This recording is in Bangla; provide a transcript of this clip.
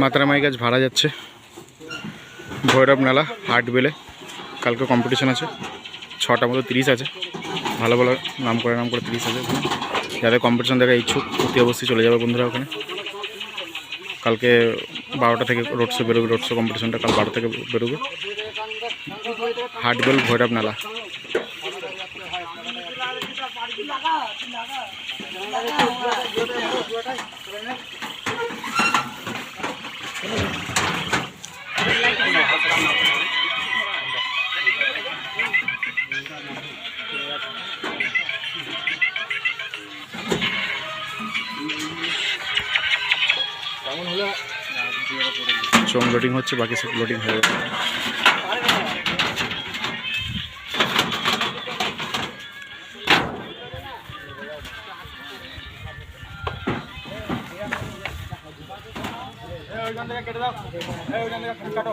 মাতারামাই গাছ ভাড়া যাচ্ছে। ভৈরব নালা হাট বেলে। কালকে কম্পিটিশন আছে। ছটা মতো তিরিশ আছে। ভালো ভালো নাম করে নাম করে তিরিশ আছে। যাদের কম্পিটিশন দেখা ইচ্ছুক, অতি অবশ্যই চলে যাবে বন্ধুরা ওখানে। কালকে বারোটা থেকে রোড শো বেরোবে রোড শো কম্পিটিশনটা কাল বারো থেকে বেরোবে। হাটবেল ভৈরব নালা চোং লোডিং হচ্ছে, বাকি সব লোডিং হয়ে যাবে ওইখান থেকে কেটে দাও। ওইখান থেকে কাটো।